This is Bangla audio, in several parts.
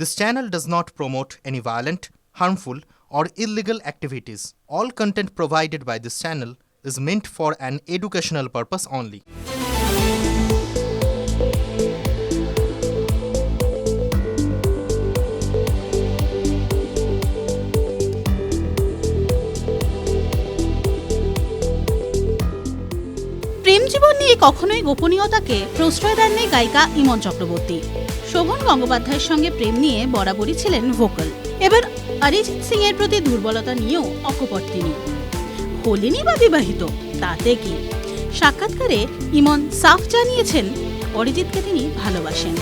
This channel does not promote any violent, harmful, or illegal activities. All content provided by this channel is meant for an educational purpose only. প্রেম জীবন নিয়ে কখনোই গোপনীয়তাকে প্রশ্রয় দেননি গায়িকা ইমন চক্রবর্তী শোভন গঙ্গোপাধ্যায়ের সঙ্গে প্রেম নিয়ে বরাবরই ছিলেন ভোকাল। এবার অরিজিৎ সিং এর প্রতি দুর্বলতা নিয়েও অকপট তিনি। হলেনি বা বিবাহিত, তাতে কি? সাক্ষাৎকারে ইমন সাফ জানিয়েছেন, অরিজিৎকে তিনি ভালোবাসেন।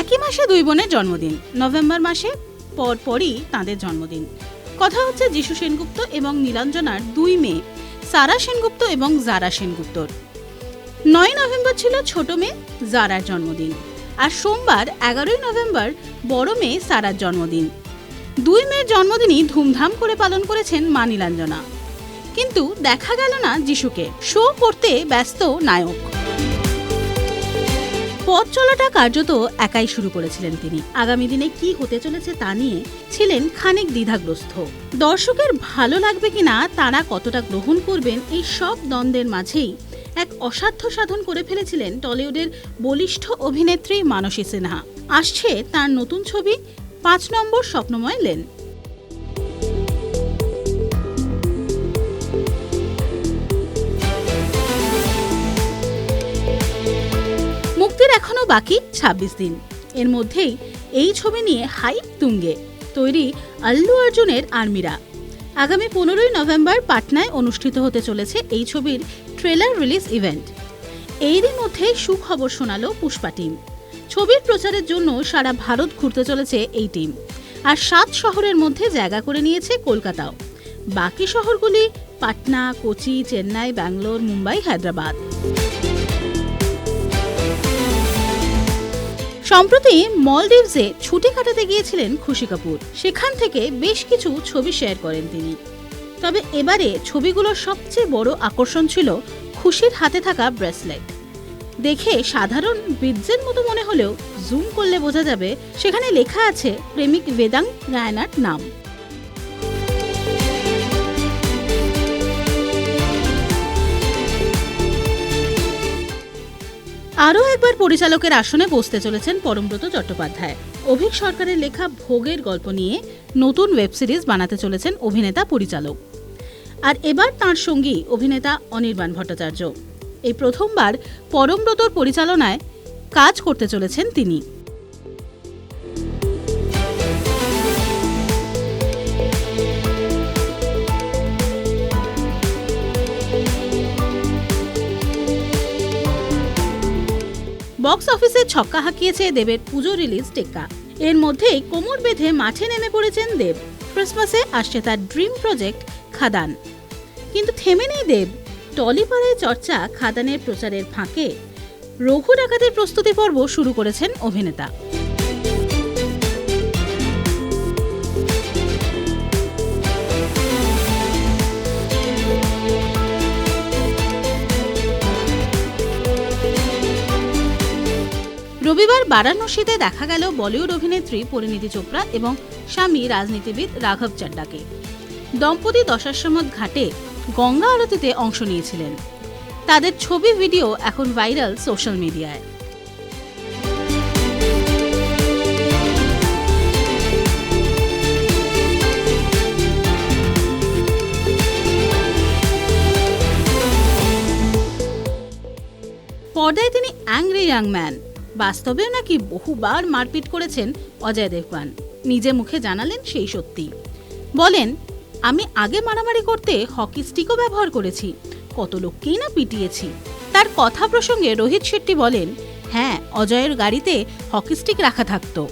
একই মাসে দুই বোনের জন্মদিন, নভেম্বর মাসে পর পরই তাঁদের জন্মদিন। কথা হচ্ছে যিশু সেনগুপ্ত এবং নীলাঞ্জনার দুই মেয়ে, সারা সেনগুপ্ত এবং জারা সেনগুপ্তর। নয় নভেম্বর ছিল ছোট মেয়ে, জারার জন্মদিন। আর সোমবার, এগারোই নভেম্বর, বড় মেয়ে সারার জন্মদিন। দুই মেয়ের জন্মদিনই ধুমধাম করে পালন করেছেন মা নীলাঞ্জনা। কিন্তু দেখা গেল না যিশুকে। শো করতে ব্যস্ত নায়ক। পথ চলাটা কার্যত একাই শুরু করেছিলেন তিনি। আগামী দিনে কি হতে চলেছে তা নিয়ে ছিলেন খানিক দ্বিধাগ্রস্ত। দর্শকের ভালো লাগবে কিনা তারা কতটা গ্রহণ করবেন এই সব দ্বন্দ্বের মাঝেই এক অসাধ্য সাধন করে ফেলেছিলেন টলিউডের বলিষ্ঠ অভিনেত্রী মানসী সিনহা। আসছে তার নতুন ছবি পাঁচ নম্বর স্বপ্নময় লেন। বাকি ২৬ দিন। এর মধ্যেই এই ছবি নিয়ে হাইপ তুঙ্গে, তৈরি আল্লু অর্জুনের আর্মিরা। আগামী পনেরোই নভেম্বর পাটনায় অনুষ্ঠিত হতে চলেছে এই ছবির ট্রেলার রিলিজ ইভেন্ট। এরই মধ্যে সুখবর শোনালো পুষ্পা টিম। ছবির প্রচারের জন্য সারা ভারত ঘুরতে চলেছে এই টিম। আর সাত শহরের মধ্যে জায়গা করে নিয়েছে কলকাতাও। বাকি শহরগুলি পাটনা, কোচি, চেন্নাই, ব্যাঙ্গালোর, মুম্বাই, হায়দ্রাবাদ। সম্প্রতি মলদ্বীপসে ছুটি কাটাতে গিয়েছিলেন খুশি কাপুর। সেখান থেকে বেশ কিছু ছবি শেয়ার করেন তিনি। তবে এবারে ছবিগুলোর সবচেয়ে বড় আকর্ষণ ছিল খুশির হাতে থাকা ব্রেসলেট। দেখে সাধারণ বীর্যের মতো মনে হলেও জুম করলে বোঝা যাবে সেখানে লেখা আছে প্রেমিক বেদাং রায়নার নাম। আরও একবার পরিচালকের আসনে বসতে চলেছেন পরমব্রত চট্টোপাধ্যায়। অভিক সরকারের লেখা ভোগের গল্প নিয়ে নতুন ওয়েব সিরিজ বানাতে চলেছেন অভিনেতা পরিচালক। আর এবার তাঁর সঙ্গী অভিনেতা অনির্বাণ ভট্টাচার্য। এই প্রথমবার পরমব্রতর পরিচালনায় কাজ করতে চলেছেন তিনি। বক্স অফিসে ছক্কা হাঁকিয়েছে দেবের পুজো রিলিজ টেক্কা। এর মধ্যেই কোমর বেঁধে মাঠে নেমে পড়েছেন দেব। ক্রিসমাসে আসছে তার ড্রিম প্রজেক্ট, খাদান। কিন্তু থেমে নেই দেব। টলিপাড়ায় চর্চা, খাদানের প্রচারের ফাঁকে। রঘু ডাকাতের প্রস্তুতি পর্ব শুরু করেছেন অভিনেতা। রবিবার বারাণসীতে দেখা গেল বলিউড অভিনেত্রী পরিণীতি চোপড়া এবং স্বামী রাজনীতিবিদ রাঘব চাড্ডাকে। দম্পতি দশাশ্বমত ঘাটে গঙ্গা আরতিতে অংশ নিয়েছিলেন। তাদের ছবি, ভিডিও এখন ভাইরাল সোশ্যাল মিডিয়ায়। পর্দায় তিনি অ্যাংরি ইয়াং ম্যান বাস্তবেও নাকি বহুবার মারপিট করেছেন অজয় দেবগান। নিজে মুখে জানালেন সেই সত্যি। বলেন, আমি আগে মারামারি করতে হকি স্টিকও ব্যবহার করেছি, কত লোককেই না পিটিয়েছি। তার কথা প্রসঙ্গে রোহিত শেট্টি বলেন হ্যাঁ অজয়ের গাড়িতে হকি স্টিক রাখা থাকতো।